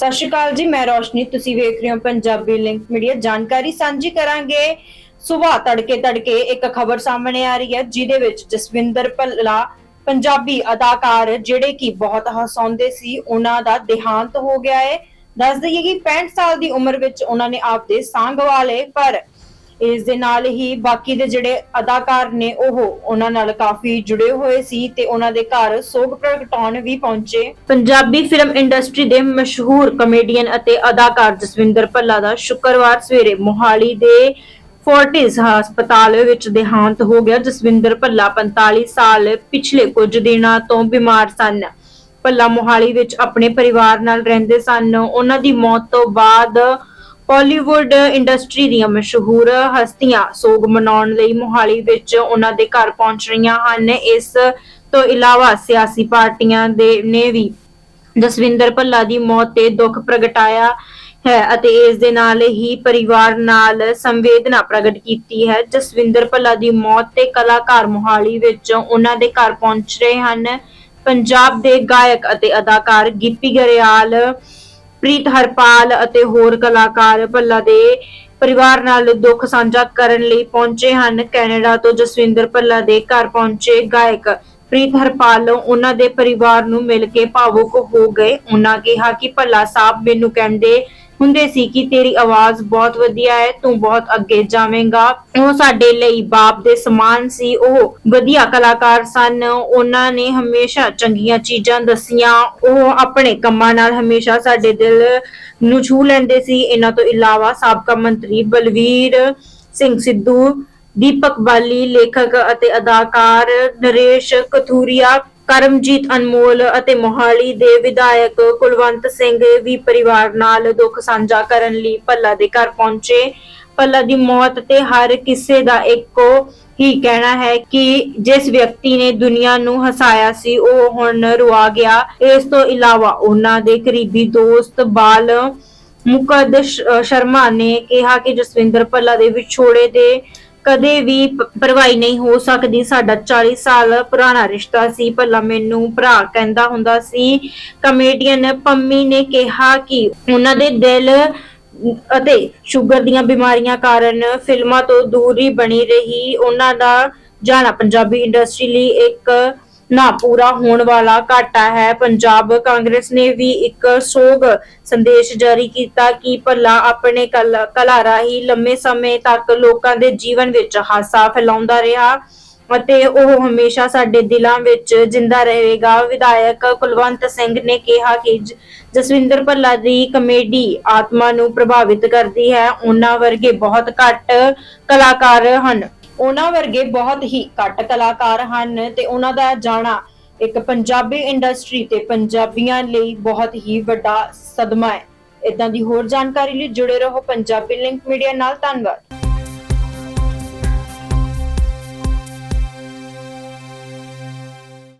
ਸਤਿ ਸ਼੍ਰੀ ਅਕਾਲ ਜੀ, ਮੈਂ ਰੋਸ਼ਨੀ, ਤੁਸੀਂ ਵੇਖ ਰਹੇ ਹੋ ਪੰਜਾਬੀ ਲਿੰਕ ਮੀਡੀਆ। ਜਾਣਕਾਰੀ ਸਾਂਝੀ ਕਰਾਂਗੇ। ਸਵੇਰ ਤੜਕੇ ਤੜਕੇ ਇੱਕ ਖਬਰ ਸਾਹਮਣੇ ਆ ਰਹੀ ਹੈ, ਜਿਹਦੇ ਵਿੱਚ ਜਸਵਿੰਦਰ ਭੱਲਾ, ਪੰਜਾਬੀ ਅਦਾਕਾਰ, ਜਿਹੜੇ ਕਿ ਬਹੁਤ ਹਸਾਉਂਦੇ ਸੀ, ਉਹਨਾਂ ਦਾ ਦੇਹਾਂਤ ਹੋ ਗਿਆ ਹੈ। ਦੱਸ ਦਈਏ ਕਿ 65 ਸਾਲ ਦੀ ਉਮਰ ਵਿੱਚ ਉਹਨਾਂ ਨੇ ਆਪਦੇ ਸਾਂਗ ਲਏ ਪਰ ਇਸ ਦੇ ਨਾਲ ਹੀ ਬਾਕੀ ਦੇ ਜਿਹੜੇ ਅਦਾਕਾਰ ਨੇ ਉਹ ਉਹਨਾਂ ਨਾਲ ਕਾਫੀ ਜੁੜੇ ਹੋਏ ਸੀ ਤੇ ਉਹਨਾਂ ਦੇ ਘਰ ਸੋਗ ਪ੍ਰਗਟਾਉਣ ਵੀ ਪਹੁੰਚੇ। ਪੰਜਾਬੀ ਫਿਲਮ ਇੰਡਸਟਰੀ ਦੇ ਮਸ਼ਹੂਰ ਕਮੇਡੀਅਨ ਅਤੇ ਅਦਾਕਾਰ ਜਸਵਿੰਦਰ ਭੱਲਾ ਦਾ ਸ਼ੁੱਕਰਵਾਰ ਸਵੇਰੇ ਮੋਹਾਲੀ ਦੇ ਫੋਰਟਿਸ ਹਸਪਤਾਲ ਵਿੱਚ ਦੇਹਾਂਤ ਹੋ ਗਿਆ। ਜਸਵਿੰਦਰ ਭੱਲਾ 45 ਸਾਲ ਪਿਛਲੇ ਕੁਝ ਦਿਨਾਂ ਤੋਂ ਬਿਮਾਰ ਸਨ। ਭੱਲਾ ਮੋਹਾਲੀ ਵਿੱਚ ਆਪਣੇ ਪਰਿਵਾਰ ਨਾਲ ਰਹਿੰਦੇ ਸਨ। ਉਹਨਾਂ ਦੀ ਮੌਤ ਤੋਂ ਬਾਅਦ ਬਾਲੀਵੁੱਡ ਇੰਡਸਟਰੀ ਦੀਆਂ ਮਸ਼ਹੂਰ ਹਸਤੀਆਂ ਸੋਗ ਮਨਾਉਣ ਲਈ ਮੋਹਾਲੀ ਵਿੱਚ ਉਹਨਾਂ ਦੇ ਘਰ ਪਹੁੰਚ ਰਹੀਆਂ ਹਨ। ਇਸ ਤੋਂ ਇਲਾਵਾ ਸਿਆਸੀ ਪਾਰਟੀਆਂ ਦੇ ਨੇ ਵੀ ਜਸਵਿੰਦਰ ਭੱਲਾ ਦੀ ਮੌਤ ਤੇ ਦੁੱਖ ਪ੍ਰਗਟਾਇਆ ਹੈ ਅਤੇ ਇਸ ਦੇ ਨਾਲ ਹੀ ਪਰਿਵਾਰ ਨਾਲ ਸੰਵੇਦਨਾ ਪ੍ਰਗਟ ਕੀਤੀ ਹੈ। ਜਸਵਿੰਦਰ ਭੱਲਾ ਦੀ ਮੌਤ ਤੇ ਕਲਾਕਾਰ ਮੋਹਾਲੀ ਵਿੱਚ ਉਹਨਾਂ ਦੇ ਘਰ ਪਹੁੰਚ ਰਹੇ ਹਨ। ਪੰਜਾਬ ਦੇ ਗਾਇਕ ਅਤੇ ਅਦਾਕਾਰ ਗਿੱਪੀ ਗਰੇਵਾਲ ਪ੍ਰੀਤ ਹਰਪਾਲ ਅਤੇ ਹੋਰ ਕਲਾਕਾਰ ਭੱਲਾ ਦੇ ਪਰਿਵਾਰ ਨਾਲ ਦੁੱਖ ਸਾਂਝਾ ਕਰਨ ਲਈ ਪਹੁੰਚੇ ਹਨ। ਕੈਨੇਡਾ ਤੋਂ ਜਸਵਿੰਦਰ ਭੱਲਾ ਦੇ ਘਰ ਪਹੁੰਚੇ ਗਾਇਕ ਪ੍ਰੀਤ ਹਰਪਾਲ ਉਹਨਾਂ ਦੇ ਪਰਿਵਾਰ ਨੂੰ ਮਿਲ ਕੇ ਭਾਵੁਕ ਹੋ ਗਏ। ਉਹਨਾਂ ਕਿਹਾ ਕਿ ਭੱਲਾ ਸਾਹਿਬ ਮੈਨੂੰ ਕਹਿੰਦੇ ਹੁੰਦੇ ਸੀ ਕਿ ਤੇਰੀ ਆਵਾਜ਼ ਬਹੁਤ ਵਧੀਆ ਹੈ, ਤੂੰ ਬਹੁਤ ਅੱਗੇ ਜਾਵੇਂਗਾ। ਉਹ ਸਾਡੇ ਲਈ ਬਾਪ ਦੇ ਸਮਾਨ ਸੀ, ਉਹ ਵਧੀਆ ਕਲਾਕਾਰ ਸਨ। ਉਹਨਾਂ ਨੇ ਹਮੇਸ਼ਾ ਚੰਗੀਆਂ ਚੀਜ਼ਾਂ ਦੱਸੀਆਂ। ਉਹ ਆਪਣੇ ਕੰਮਾਂ ਨਾਲ ਹਮੇਸ਼ਾ ਸਾਡੇ ਦਿਲ ਨੂੰ ਛੂ ਲੈਂਦੇ ਸੀ। ਇਹਨਾਂ ਤੋਂ ਇਲਾਵਾ ਸਾਬਕਾ ਮੰਤਰੀ ਬਲਵੀਰ ਸਿੰਘ ਸਿੱਧੂ, ਦੀਪਕ ਬਾਲੀ, ਲੇਖਕ ਅਤੇ ਅਦਾਕਾਰ ਨਰੇਸ਼ ਕਥੂਰੀਆ ਕਰਮਜੀਤ ਅਨਮੋਲ ਅਤੇ ਮੋਹਾਲੀ ਦੇ ਵਿਧਾਇਕ ਕੁਲਵੰਤ ਸਿੰਘ ਵੀ ਪਰਿਵਾਰ ਨਾਲ ਦੁੱਖ ਸਾਂਝਾ ਕਰਨ ਲਈ ਭੱਲਾ ਦੇ ਘਰ ਪਹੁੰਚੇ। ਭੱਲਾ ਦੀ ਮੌਤ ਤੇ ਹਰ ਕਿਸੇ ਦਾ ਇੱਕੋ ਹੀ ਕਹਿਣਾ ਹੈ ਕਿ ਜਿਸ ਵਿਅਕਤੀ ਨੇ ਦੁਨੀਆ ਨੂੰ ਹਸਾਇਆ ਸੀ, ਉਹ ਹੁਣ ਰੁਆ ਗਿਆ। ਇਸ ਤੋਂ ਇਲਾਵਾ ਉਹਨਾਂ ਦੇ ਕਰੀਬੀ ਦੋਸਤ ਬਾਲ ਮੁਕਦ ਸ਼ਰਮਾ ਨੇ ਕਿਹਾ ਕਿ ਜਸਵਿੰਦਰ ਭੱਲਾ ਦੇ ਵਿਛੋੜੇ ਦੇ ਕਦੇ ਵੀ ਪ- ਨਹੀਂ ਹੋ ਸਕਦੀ। ਸਾਡਾ 40 ਸਾਲ ਪੁਰਾਣਾ ਰਿਸ਼ਤਾ ਸੀ। ਭੱਲਾ ਮੈਨੂੰ ਭਰਾ ਕਹਿੰਦਾ ਹੁੰਦਾ ਸੀ। ਕਮੇਡੀਅਨ ਪੰਮੀ ਨੇ ਕਿਹਾ ਕਿ ਉਹਨਾਂ ਦੇ ਦਿਲ ਅਤੇ ਸ਼ੂਗਰ ਦੀਆਂ ਬਿਮਾਰੀਆਂ ਕਾਰਨ ਫਿਲਮਾਂ ਤੋਂ ਦੂਰੀ ਬਣੀ ਰਹੀ। ਉਹਨਾਂ ਦਾ ਜਾਣਾ ਪੰਜਾਬੀ ਇੰਡਸਟਰੀ ਲਈ ਇੱਕ ਨਾ ਪੂਰਾ ਹੋਣ ਵਾਲਾ ਘਾਟਾ ਹੈ। ਪੰਜਾਬ ਕਾਂਗਰਸ ਨੇ ਵੀ ਇੱਕ ਸੋਗ ਸੰਦੇਸ਼ ਜਾਰੀ ਕੀਤਾ ਕਿ ਭੱਲਾ ਆਪਣੇ ਕਲਾ ਰਾਹੀਂ ਲੰਮੇ ਸਮੇਂ ਤੱਕ ਲੋਕਾਂ ਦੇ ਜੀਵਨ ਵਿੱਚ ਹਾਸਾ ਫੈਲਾਉਂਦਾ ਰਿਹਾ ਅਤੇ ਉਹ ਹਮੇਸ਼ਾ ਸਾਡੇ ਦਿਲਾਂ ਵਿੱਚ ਜਿੰਦਾ ਰਹੇਗਾ। ਵਿਧਾਇਕ ਕੁਲਵੰਤ ਸਿੰਘ ਨੇ ਕਿਹਾ ਕਿ ਜਸਵਿੰਦਰ ਭੱਲਾ ਦੀ ਕਮੇਡੀ ਆਤਮਾ ਨੂੰ ਪ੍ਰਭਾਵਿਤ ਕਰਦੀ ਹੈ। ਉਹਨਾਂ ਵਰਗੇ ਬਹੁਤ ਘੱਟ ਕਲਾਕਾਰ ਹਨ। ਉਹਨਾਂ ਵਰਗੇ ਬਹੁਤ ਹੀ ਘੱਟ ਕਲਾਕਾਰ ਹਨ ਤੇ ਉਹਨਾਂ ਦਾ ਜਾਣਾ ਇੱਕ ਪੰਜਾਬੀ ਇੰਡਸਟਰੀ ਤੇ ਪੰਜਾਬੀਆਂ ਲਈ ਬਹੁਤ ਹੀ ਵੱਡਾ ਸਦਮਾ ਹੈ। ਇਦਾਂ ਦੀ ਹੋਰ ਜਾਣਕਾਰੀ ਲਈ ਜੁੜੇ ਰਹੋ ਪੰਜਾਬੀ ਲਿੰਕ ਮੀਡੀਆ ਨਾਲ। ਧੰਨਵਾਦ।